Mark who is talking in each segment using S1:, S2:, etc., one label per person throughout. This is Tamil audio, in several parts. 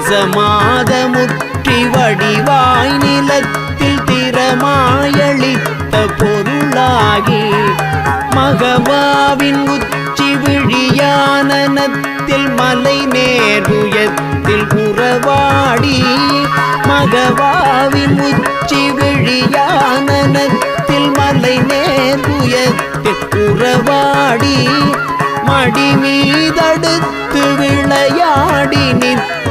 S1: தேசமாதமுற்றி வடிவாய் நிலத்தில் திறமாயளித்த பொருளாகி மகவாவின் உச்சி விழியானனத்தில் மலை நேருயத்தில் புறவாடி மகவாவின் உச்சி விழியானனத்தில் மலை நேருயத்தில் புறவாடி மடி மீதடுத்து விளையாடி நின்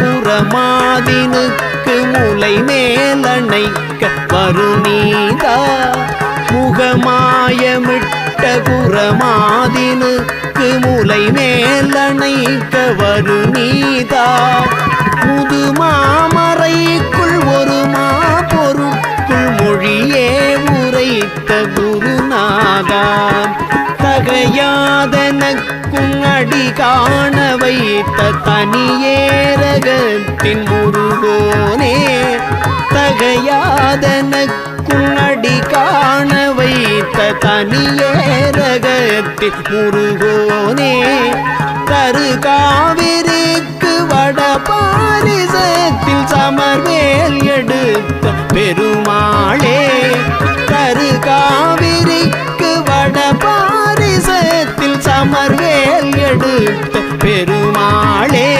S1: குரமாதினுக்கு முலை மேலணைக்க வருநீதா முகமாயமிட்ட குரமாதினுக்கு முலை மேலணைக்க வருநீதா முதுமா தழைத்த தனியேரகத்தின் முருகோனே தகையாதனக்கும் அடி காண வைத்த தனியேரகத்தின் முருகோனே தரு காவிரிக்கு வட பாரிசத்தில் சமர்வேல் எடுத்த பெருமாளே தரு காவிரிக்கு வட பாரிசத்தில் சமர்வேல் எடுத்த பெரு நாளே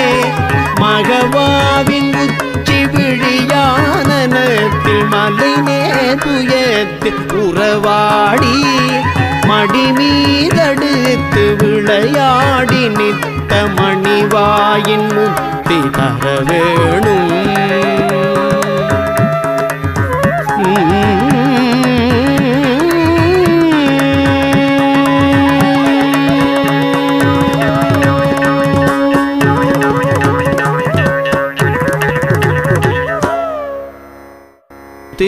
S1: மகவாவின் உச்சி விழியானத்தில் மலினே துயத்து உறவாடி மடிமீதடுத்து விளையாடி நித்த மணிவாயின் முத்தி தர வேணும் Mm-hmm.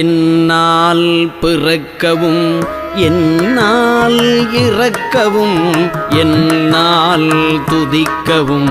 S1: என்னால் பிறக்கவும் என்னால் இறக்கவும் என்னால் துதிக்கவும்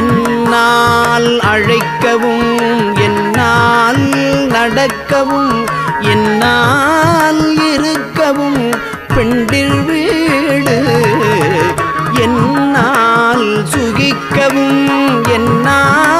S1: என்னால் அழைக்கவும் என்னால் நடக்கவும் என்னால் இருக்கவும் பெண்டில் வீடு என்னால் சுகிக்கவும் என்னால்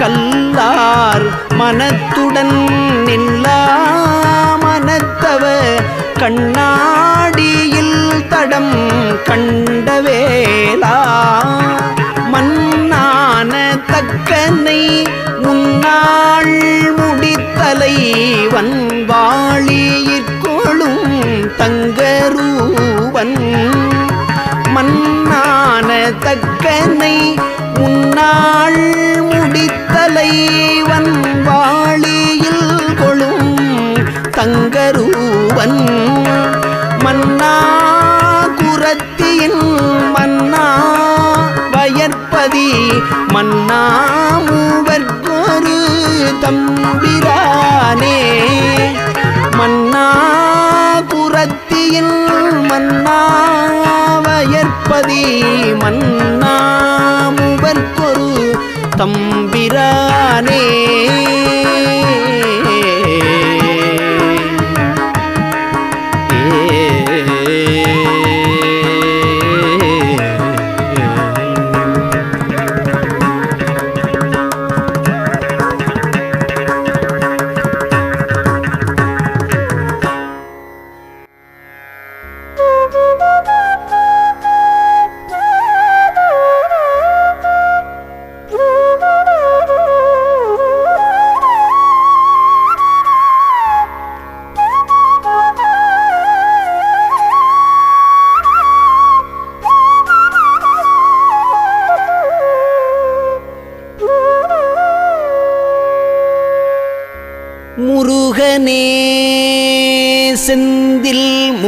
S1: கல்லார் மனத்துடன் நில்லா மனத்தவ கண்ணாடியில் தடம் கண்டவேலா மன்னான தக்கனை முன்னாள் முடி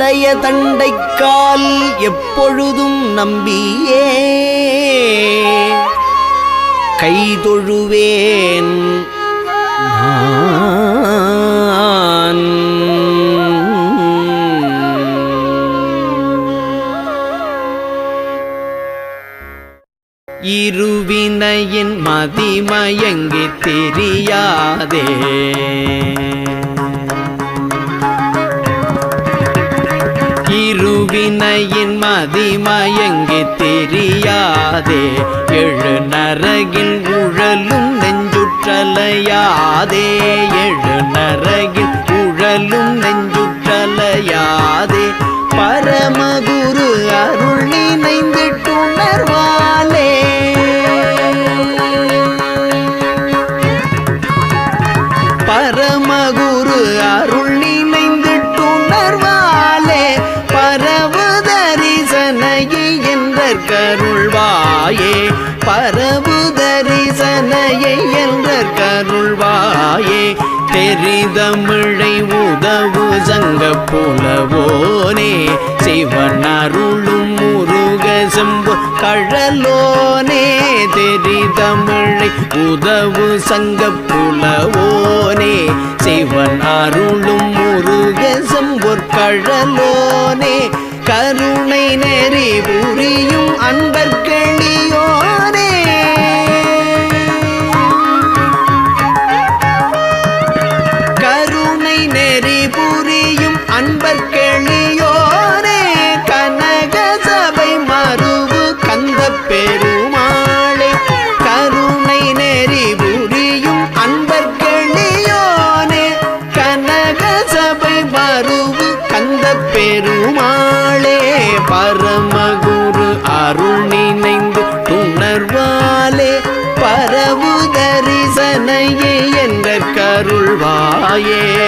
S1: தடைய தண்டைக்கால் எப்பொழுதும் நம்பியே கை தொழுவேன் இருவினையின் மதிமயங்கி தெரியாதே என்னையின் மதிமயங்கி தெரியாதே எழு நரகில் உழலும் நெஞ்சுற்றலையாதே எழு நரகில் உழலும் தங்க புலவோனே சிவன் அருளும் முருக செம்பு கழலோனே தெரி தமிழை உதவு சங்க புலவோனே சிவன் அருளும் முருக செம்பொற் கழலோனே கருணை நெறி புரியும் அன்பர்களியோனே yeah.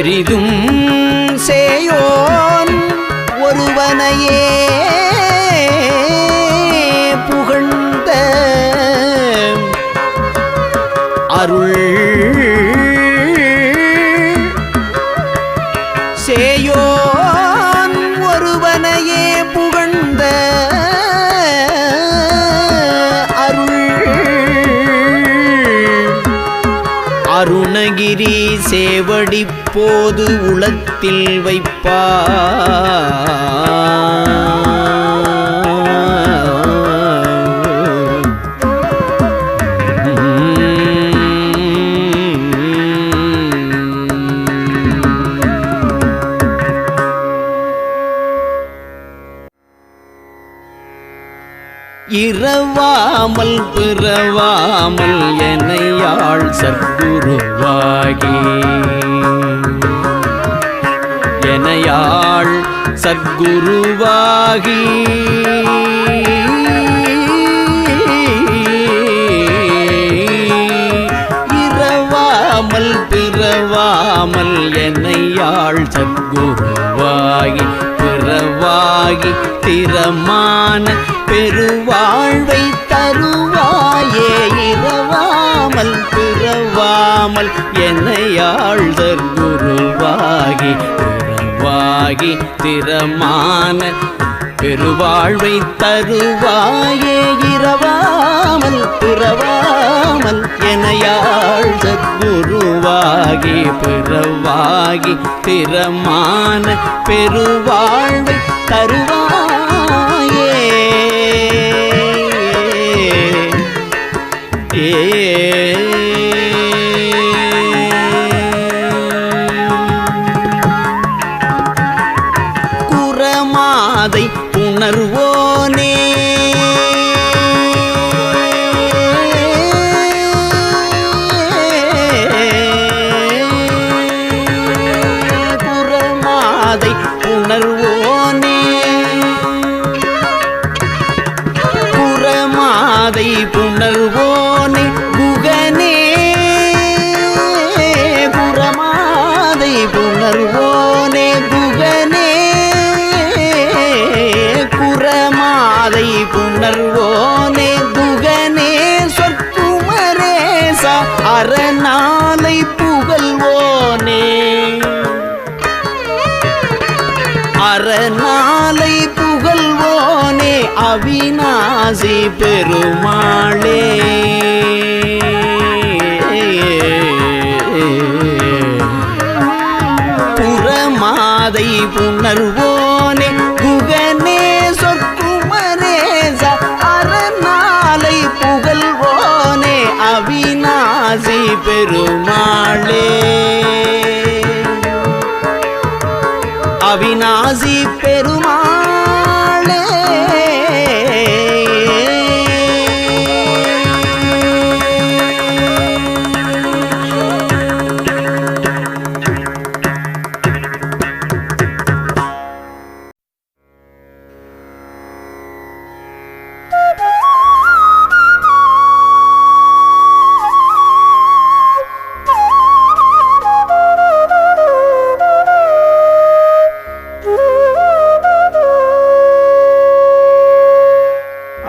S1: Gracias. அப்போது உளத்தில் வைப்பா இரவாமல் பிறவாமல் என்னையாள் சத்துருவாகே எனையாள் சத்குருவாகி இரவாமல் பிறவாமல் எனையாள் சத்குருவாகி பிறவாகி திறமான பெருவாழ்வை தருவாயே இரவாமல் பிறவாமல் என்னை ஆழ்தர் குருவாகி ஆகி திறமான பெருவாழ்வை தருவாயே இரவாமல் பிறவாமல் எனையாள் சத்குருவாகி பிறவாகி திறமான பெருவாழ்வை தருவாயே ஏ பெருமாளே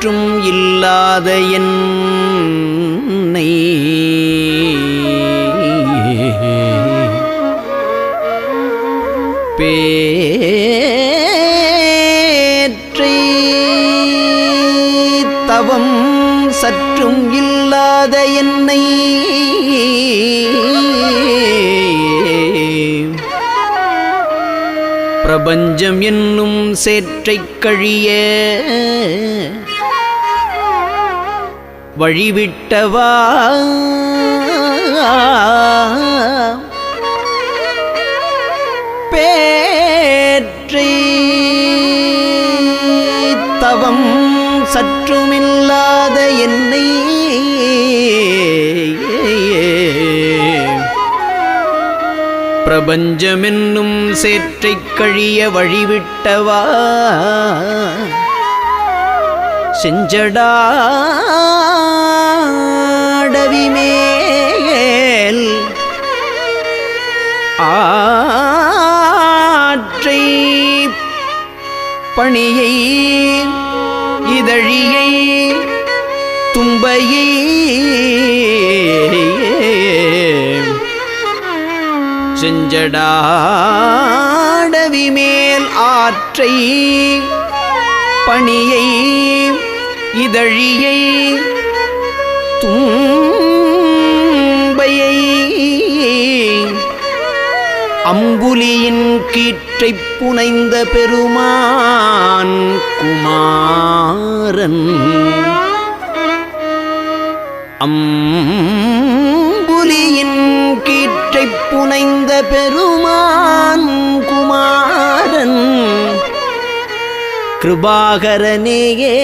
S1: மாற்றும் இல்லாத என்னை பேற்றை தவம் சற்றும் இல்லாத என்னை பிரபஞ்சம் என்னும் சேற்றைக் கழியே வழிவிட்டவா பேற்றி தவம் சற்றுமில்லாத என்னை பிரபஞ்சமென்னும் சேற்றைக் கழிய வழிவிட்டவா செஞ்சடா அடவி மேல் ஆற்றை பணியை இதழியை தும்பையை செஞ்சடாடவி மேல் ஆற்றை பணியை இதழியை அம்புலியின் கீற்றை புனைந்த பெருமான் குமாரன் அம்புலியின் கீற்றை புனைந்த பெருமான் குமாரன் கிருபாகரனேயே